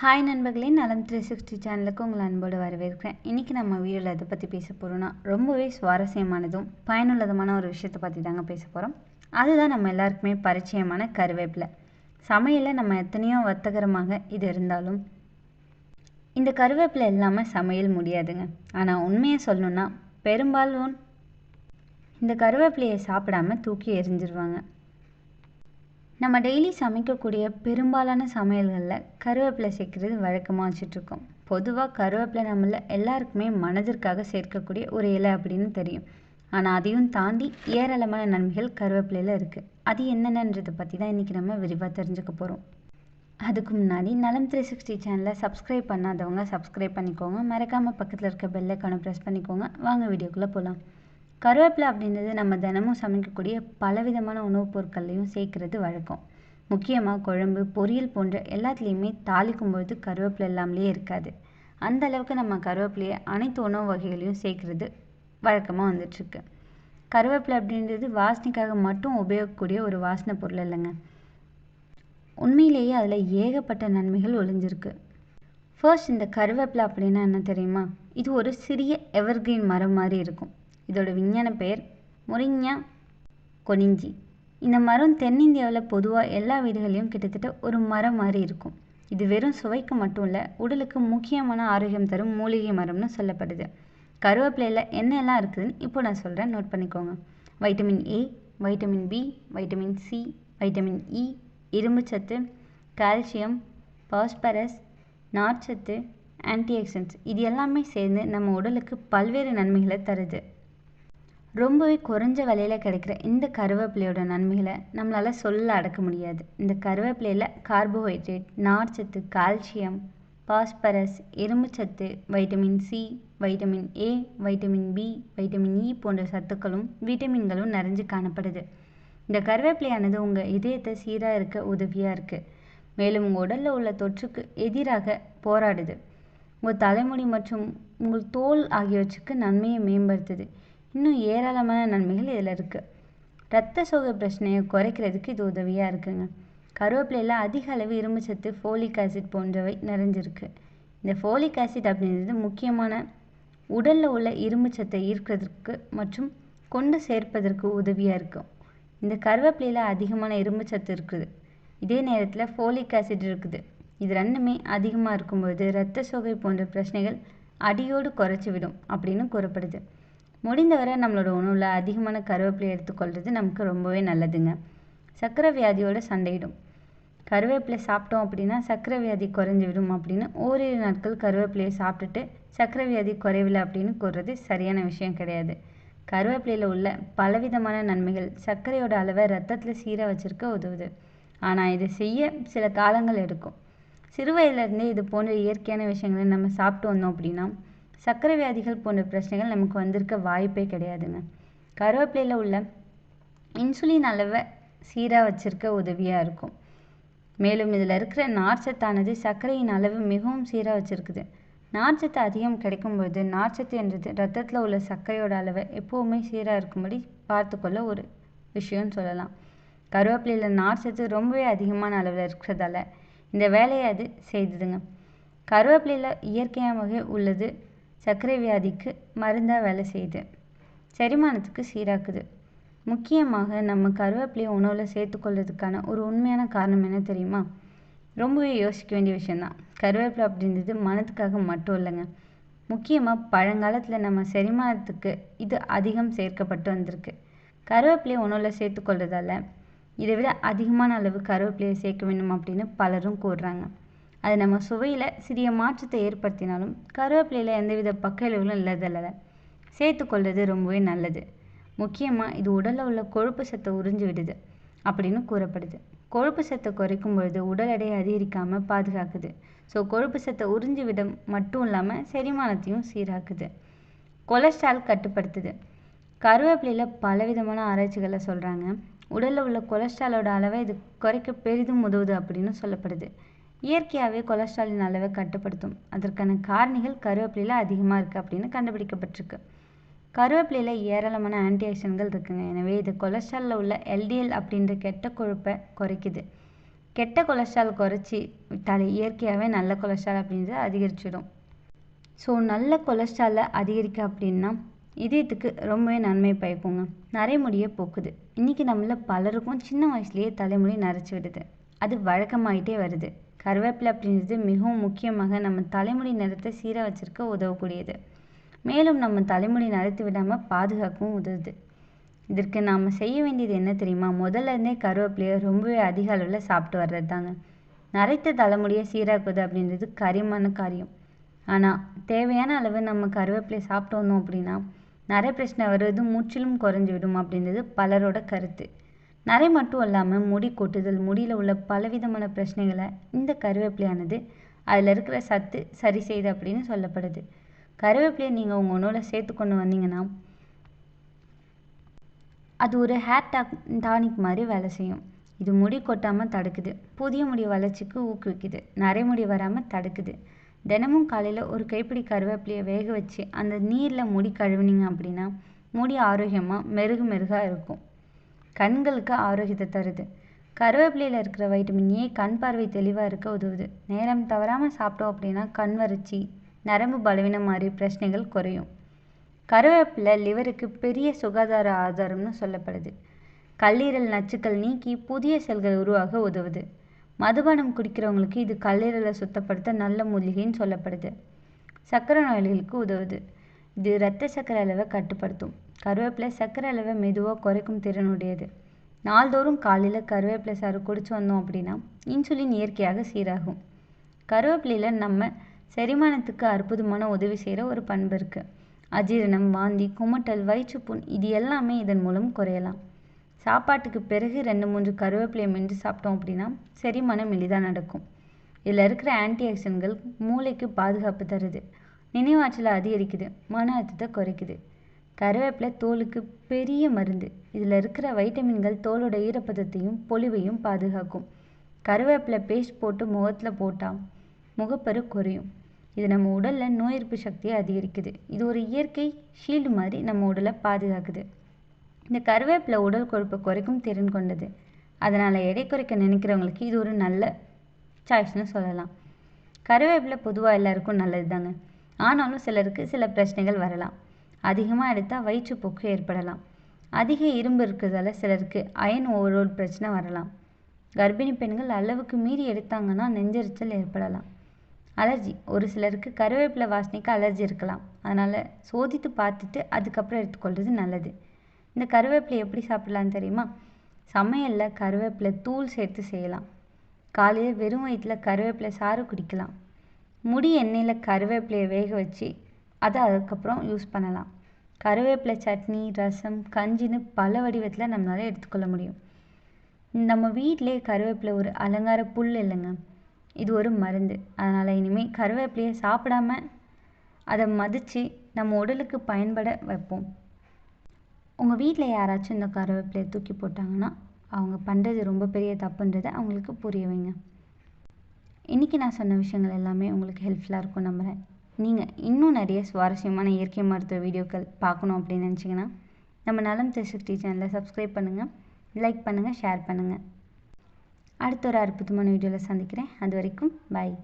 Hi நண்பர்களே நலம் three sixty சேனலுக்கு உங்களை அன்போடு வரவேற்கிறேன். இன்றைக்கி நம்ம வீடியோவில் எதை பற்றி பேச போகிறோன்னா ரொம்பவே சுவாரஸ்யமானதும் பயனுள்ளதுமான ஒரு விஷயத்தை பற்றி தாங்க பேச போகிறோம் அதுதான் நம்ம எல்லாருக்குமே பரிச்சயமான கருவேப்பிலை. சமையலில் நம்ம எத்தனையோ வர்த்தகரமாக இது இருந்தாலும் இந்த கருவேப்பிலை இல்லாமல் சமையல் முடியாதுங்க. ஆனால் உண்மையை சொல்லணுன்னா பெரும்பாலும் இந்த கருவேப்பிலையை சாப்பிடாம தூக்கி எரிஞ்சிருவாங்க நம்ம டெய்லி சமைக்கக்கூடிய பெரும்பாலான சமையல்களில் கருவேப்பிலை சேர்க்கிறது வழக்கமாக வச்சுட்ருக்கோம். பொதுவாக கருவேப்பிலை நம்மள எல்லாருக்குமே மனதிற்காக சேர்க்கக்கூடிய ஒரு இலை அப்படின்னு தெரியும். ஆனால் அதையும் தாண்டி ஏராளமான நன்மைகள் கருவேப்பிலையில் இருக்குது அது என்னென்னன்றதை பற்றி தான் இன்றைக்கி நம்ம விரிவாக தெரிஞ்சுக்க போகிறோம் அதுக்கு முன்னாடி நலம் த்ரீ சிக்ஸ்டி சேனலை சப்ஸ்கிரைப் பண்ணாதவங்க சப்ஸ்கிரைப் பண்ணிக்கோங்க. மறக்காமல் பக்கத்தில் இருக்க பெல்லைக்கான ப்ரெஸ் பண்ணிக்கோங்க. வாங்க வீடியோக்குள்ளே போகலாம் கருவேப்பிலை அப்படின்றது நம்ம தினமும் சமைக்கக்கூடிய பலவிதமான உணவுப் பொருட்கள்லையும் சேர்க்கறது வழக்கம். முக்கியமாக குழம்பு பொரியல் போன்ற எல்லாத்துலேயுமே தாளிக்கும் பொழுது கருவேப்பிலை இல்லாமலே இருக்காது. அந்த அளவுக்கு நம்ம கருவேப்பிலையை அனைத்து உணவு வகைகளையும் சேர்க்கறது வழக்கமாக வந்துட்டுருக்கு. கருவேப்பிலை அப்படின்றது வாசனைக்காக மட்டும் உபயோகக்கூடிய ஒரு வாசனை பொருள் இல்லைங்க. உண்மையிலேயே அதில் ஏகப்பட்ட நன்மைகள் ஒளிஞ்சிருக்கு. ஃபர்ஸ்ட் இந்த கருவேப்பிலை அப்படின்னா என்ன தெரியுமா? இது ஒரு சிறிய எவர்கிரீன் மரம் மாதிரி இருக்கும். இதோட விஞ்ஞான பெயர் முரிஞ்ஞா கொனிஞ்சி. இந்த மரம் தென்னிந்தியாவில் பொதுவாக எல்லா வீடுகளையும் கிட்டத்தட்ட ஒரு மரம் மாதிரி இருக்கும். இது வெறும் சுவைக்கு மட்டும் இல்லை உடலுக்கு முக்கியமான ஆரோக்கியம் தரும் மூலிகை மரம்னு சொல்லப்படுது. கருவேப்பிலையில் என்னெல்லாம் இருக்குதுன்னு இப்போ நான் சொல்கிறேன் நோட் பண்ணிக்கோங்க. Vitamin A vitamin B vitamin C vitamin E இரும்புச்சத்து கால்சியம் பாஸ்பரஸ் நார்ச்சத்து ஆன்டிஆக்சிடென்ட்ஸ் இது எல்லாமே சேர்ந்து நம்ம உடலுக்கு பல்வேறு நன்மைகளை தருது. ரொம்பவே குறைஞ்ச விலையில் கிடைக்கிற இந்த கருவேப்பிலையோட நன்மைகளை நம்மளால் சொல்ல அடக்க முடியாது. இந்த கருவேப்பிலையில் கார்போஹைட்ரேட் நார்ச்சத்து கால்சியம் பாஸ்பரஸ் இரும்புச்சத்து vitamin C vitamin A vitamin B vitamin E போன்ற சத்துக்களும் விட்டமின்களும் நிறைஞ்சு காணப்படுது. இந்த கருவேப்பிலையானது உங்கள் இதயத்தை சீராக இருக்க உதவியாக இருக்குது மேலும் உங்கள் உடலில் உள்ள தொற்றுக்கு எதிராக போராடுது. உங்கள் தலைமுடி மற்றும் உங்கள் தோல் ஆகியவற்றுக்கு நன்மையை மேம்படுத்துது. இன்னும் ஏராளமான நன்மைகள் இதில் இருக்குது ரத்த சோகை பிரச்சனையை குறைக்கிறதுக்கு இது உதவியாக இருக்குங்க. கருவேப்பிலையில் அதிக அளவு இரும்பு சத்து ஃபோலிக் ஆசிட் போன்றவை நிறைஞ்சிருக்கு. இந்த ஃபோலிக் ஆசிட் அப்படின்றது முக்கியமான உடலில் உள்ள இரும்புச்சத்தை ஈர்க்கிறதுக்கு மற்றும் கொண்டு சேர்ப்பதற்கு உதவியாக இருக்கும் இந்த கருவேப்பிலையில் அதிகமான இரும்பு சத்து இருக்குது. இதே நேரத்தில் ஃபோலிக் ஆசிட் இருக்குது. இது ரெண்டுமே அதிகமாக இருக்கும்போது இரத்த சோகை போன்ற பிரச்சனைகள் அடியோடு குறைச்சி விடும் அப்படின்னு கூறப்படுது. முடிந்தவரை நம்மளோட உணவில் அதிகமான கருவேப்பிலை எடுத்துக்கொள்வது நமக்கு ரொம்பவே நல்லதுங்க. சர்க்கரை வியாதியோட சண்டையிடும். கருவேப்பிலை சாப்பிட்டோம் அப்படின்னா சர்க்கரை வியாதி குறைஞ்சி விடும் அப்படின்னு ஓரிரு நாட்கள் கருவேப்பிலையை சாப்பிட்டுட்டு சர்க்கரை வியாதி குறைவில்லை அப்படின்னு கூறுறது சரியான விஷயம் கிடையாது. கருவேப்பிலையில் உள்ள பலவிதமான நன்மைகள் சர்க்கரையோட அளவை ரத்தத்தில் சீராக வச்சுருக்க உதவுது. ஆனால் இதை செய்ய சில காலங்கள் எடுக்கும். சிறு வயதிலிருந்தே இது போன்ற இயற்கையான விஷயங்களை நம்ம சாப்பிட்டு வந்தோம் அப்படின்னா சர்க்கரை வியாதிகள் போன்ற பிரச்சனைகள் நமக்கு வந்திருக்க வாய்ப்பே கிடையாதுங்க. கருவேப்பிலையில் உள்ள இன்சுலின் அளவை சீராக வச்சுருக்க உதவியாக இருக்கும். மேலும் இதில் இருக்கிற நார்ச்சத்தானது சர்க்கரையின் அளவு மிகவும் சீராக வச்சுருக்குது. நார்ச்சத்து அதிகம் கிடைக்கும்போது நார்ச்சத்து என்றது ரத்தத்தில் உள்ள சர்க்கரையோட அளவை எப்போவுமே சீராக இருக்கும்படி பார்த்துக்கொள்ள ஒரு விஷயம்னு சொல்லலாம். கருவேப்பிலையில் நார்ச்சத்து ரொம்பவே அதிகமான அளவில் இருக்கிறதால இந்த வேலையை அது செய்துதுங்க. கருவேப்பிலையில் இயற்கையாகவே உள்ளது. சர்க்கரை வியாதிக்கு மருந்தாக வேலை செய்யுது. செரிமானத்துக்கு சீராக்குது. முக்கியமாக நம்ம கருவேப்பிலையை உணவில் சேர்த்துக்கொள்றதுக்கான ஒரு உண்மையான காரணம் என்ன தெரியுமா? ரொம்பவே யோசிக்க வேண்டிய விஷயந்தான் கருவேப்பிலை அப்படின்றது மனத்துக்காக மட்டும் இல்லைங்க. முக்கியமாக பழங்காலத்தில் நம்ம செரிமானத்துக்கு இது அதிகம் சேர்க்கப்பட்டு வந்திருக்கு. கருவேப்பிலையை உணவில் சேர்த்துக்கொள்றதால இதை விட அதிகமான அளவு கருவேப்பிலையை சேர்க்க வேண்டும் அப்படின்னு பலரும் கூறுறாங்க. அது நம்ம சுவையில் சிறிய மாற்றத்தை ஏற்படுத்தினாலும் கருவேப்பிலையில் எந்தவித பக்க விளைவுகளும் இல்லாததால் சேர்த்துக்கொள்வது ரொம்பவே நல்லது. முக்கியமாக இது உடலில் உள்ள கொழுப்பு சத்தை உறிஞ்சு விடுது அப்படின்னு கூறப்படுது. கொழுப்பு சத்தை குறைக்கும் பொழுது உடல் எடையை அதிகரிக்காமல் பாதுகாக்குது. ஸோ கொழுப்பு சத்தை உறிஞ்சு விட மட்டும் இல்லாமல் செரிமானத்தையும் சீராக்குது. கொலஸ்ட்ரால் கட்டுப்படுத்துது. கருவேப்பிலையில் பலவிதமான ஆராய்ச்சிகளை சொல்கிறாங்க உடலில் உள்ள கொலஸ்ட்ராலோட அளவை இது குறைக்க பெரிதும் உதவுது அப்படின்னு சொல்லப்படுது. இயற்கையாகவே கொலஸ்ட்ராலின் அளவை கட்டுப்படுத்தும். அதற்கான காரணிகள் கருவேப்பிலையில் அதிகமாக இருக்குது அப்படின்னு கண்டுபிடிக்கப்பட்டிருக்கு. கருவேப்பிலையில் ஏராளமான ஆன்டிஆக்சிடென்ட்கள் இருக்குங்க. எனவே இது கொலஸ்ட்ராலில் உள்ள எல்டிஎல் அப்படின்ற கெட்ட கொழுப்பை குறைக்குது. கெட்ட கொலஸ்ட்ரால் குறைச்சி விட்டாலே இயற்கையாகவே நல்ல கொலஸ்ட்ரால் அப்படின்றது அதிகரிச்சிடும். ஸோ நல்ல கொலஸ்ட்ராலை அதிகரிக்க அப்படின்னா இதயத்துக்கு ரொம்பவே நன்மை பயக்குங்க. நரைமுடியை போக்குது. இன்றைக்கி நம்மள பலருக்கும் சின்ன வயசுலேயே தலைமுடி நரைச்சி விடுது. அது வழக்கமாயிட்டே வருது. கருவேப்பிலை அப்படின்றது மிகவும் முக்கியமாக நம்ம தலைமுடி நிறத்தை சீராக வச்சிருக்க உதவக்கூடியது. மேலும் நம்ம தலைமுடி நரைத்து விடாமல் பாதுகாக்கவும் உதவுது. இதற்கு நாம் செய்ய வேண்டியது என்ன தெரியுமா? முதல்ல இருந்தே கருவேப்பிலையை ரொம்பவே அதிக அளவில் சாப்பிட்டு வர்றது தாங்க நரைத்த தலைமுடியை சீராக்குவது அப்படின்றது கரிமான காரியம். ஆனால் தேவையான அளவு நம்ம கருவேப்பிலையை சாப்பிட்டு வந்தோம் அப்படின்னா நிறைய பிரச்சனை வருவது முற்றிலும் குறைஞ்சி விடும் அப்படின்றது பலரோட கருத்து. நிறைய மட்டும் இல்லாமல் முடி கொட்டுதல் முடியில் உள்ள பலவிதமான பிரச்சனைகளை இந்த கருவேப்பிலையானது அதில் இருக்கிற சத்து சரி செய்யுது அப்படின்னு சொல்லப்படுது. கருவேப்பிலையை நீங்கள் உங்கள் உணவில் சேர்த்து கொண்டு வந்தீங்கன்னா அது ஒரு ஹேர் டாக் டானிக் மாதிரி வேலை செய்யும். இது முடி கொட்டாமல் தடுக்குது. புதிய முடி வளர்ச்சிக்கு ஊக்குவிக்குது. நரைமுடி வராமல் தடுக்குது. தினமும் காலையில் ஒரு கைப்பிடி கருவேப்பிலையை வேக வச்சு அந்த நீரில் முடி கழுவுனீங்க அப்படின்னா முடி ஆரோக்கியமாக மெருகு மெருகாக இருக்கும். கண்களுக்கு ஆரோக்கியத்தை தருது. கருவேப்பிலையில் இருக்கிற வைட்டமின் ஏ கண் பார்வை தெளிவாக இருக்க உதவுது. நேரம் தவறாமல் சாப்பிட்டோம் அப்படின்னா கண் வறட்சி நரம்பு பலவீனம் மாதிரி பிரச்சனைகள் குறையும். கருவேப்பிலை லிவருக்கு பெரிய சுகாதார ஆதாரம்னு சொல்லப்படுது. கல்லீரல் நச்சுக்கள் நீக்கி புதிய செல்கள் உருவாக உதவுது. மதுபானம் குடிக்கிறவங்களுக்கு இது கல்லீரலை சுத்தப்படுத்த நல்ல மூலிகைன்னு சொல்லப்படுது. சர்க்கரை நோயாளிகளுக்கு உதவுது. இது இரத்த சர்க்கரை அளவை கட்டுப்படுத்தும். கருவேப்பிலை சர்க்கரை அளவை மெதுவாக குறைக்கும் திறனுடையது. நாள்தோறும் காலையில் கருவேப்பிலை சாறு குடிச்சு வந்தோம் அப்படின்னா இன்சுலின் இயற்கையாக சீராகும். கருவேப்பிலையில் நம்ம செரிமானத்துக்கு அற்புதமான உதவி செய்கிற ஒரு பண்பு இருக்குது அஜீரணம் வாந்தி குமட்டல் வயிற்றுப்புண் இது எல்லாமே இதன் மூலம் குறையலாம். சாப்பாட்டுக்கு பிறகு ரெண்டு மூன்று கருவேப்பிலையை மென்று சாப்பிட்டோம் அப்படின்னா செரிமானம் எளிதாக நடக்கும். இதில் இருக்கிற ஆன்டி ஆக்சிடன்ட்கள் மூளைக்கு பாதுகாப்பு தருது. நினைவாற்றலை அதிகரிக்குது மன அழுத்தத்தை குறைக்குது. கருவேப்பிலை தோலுக்கு பெரிய மருந்து. இதில் இருக்கிற வைட்டமின்கள் தோலோட ஈரப்பதத்தையும் பொலிவையும் பாதுகாக்கும். கருவேப்பிலை பேஸ்ட் போட்டு முகத்தில் போட்டால் முகப்பரு குறையும். இது நம்ம உடலில் நோய் எதிர்ப்பு சக்தியை அதிகரிக்குது. இது ஒரு இயற்கை ஷீல்டு மாதிரி நம்ம உடலை பாதுகாக்குது. இந்த கருவேப்பிலை உடல் கொழுப்பை குறைக்கும் திறன் கொண்டது. அதனால் எடை குறைக்க நினைக்கிறவங்களுக்கு இது ஒரு நல்ல சாய்ஸ்னு சொல்லலாம். கருவேப்பிலை பொதுவாக எல்லாருக்கும் நல்லது தாங்க ஆனாலும் சிலருக்கு சில பிரச்சனைகள் வரலாம். அதிகமாக எடுத்தால் வயிற்றுப்போக்கு ஏற்படலாம். அதிக இரும்பு இருக்கிறதால சிலருக்கு அயன் ஓவர்லோட் பிரச்சனை வரலாம். கர்ப்பிணி பெண்கள் அளவுக்கு மீறி எடுத்தாங்கன்னா நெஞ்செரிச்சல் ஏற்படலாம். அலர்ஜி. ஒரு சிலருக்கு கருவேப்பிலை வாசனைக்கு அலர்ஜி இருக்கலாம். அதனால் சோதித்து பார்த்துட்டு அதுக்கப்புறம் எடுத்துக்கொள்வது நல்லது. இந்த கருவேப்பிலை எப்படி சாப்பிடலான்னு தெரியுமா? சமையலில் கருவேப்பிலை தூள் சேர்த்து செய்யலாம். காலையில் வெறும் வயிற்றில் கருவேப்பிலை சாறு குடிக்கலாம். முடி எண்ணெயில் கருவேப்பிலையை வேக வச்சு அதை அதுக்கப்புறம் யூஸ் பண்ணலாம். கருவேப்பிலை சட்னி ரசம் கஞ்சின்னு பல வடிவத்தில் நம்மளால் எடுத்துக்கொள்ள முடியும். நம்ம வீட்டிலே கருவேப்பிலை ஒரு அலங்கார புல் இல்லைங்க. இது ஒரு மருந்து. அதனால் இனிமேல் கருவேப்பிலையை சாப்பிடாம அதை மதித்து நம்ம உடலுக்கு பயன்பட வைப்போம். உங்கள் வீட்டில் யாராச்சும் இந்த கருவேப்பிலையை தூக்கி போட்டாங்கன்னா அவங்க பண்ணுறது ரொம்ப பெரிய தப்புன்றதை அவங்களுக்கு புரிய வைங்க. இன்றைக்கி நான் சொன்ன விஷயங்கள் எல்லாமே உங்களுக்கு ஹெல்ப்ஃபுல்லாக இருக்கும் நம்புகிறேன் நீங்கள் இன்னும் நிறைய சுவாரஸ்யமான இயற்கை மருத்துவ வீடியோக்கள் பார்க்கணும் அப்படின்னு நினச்சிங்கன்னா நம்ம நலம் திருசக்தி சேனலை சப்ஸ்கிரைப் பண்ணுங்கள் லைக் பண்ணுங்கள் ஷேர் பண்ணுங்கள் அடுத்த ஒரு அற்புதமான வீடியோவில் சந்திக்கிறேன். அது வரைக்கும் பாய்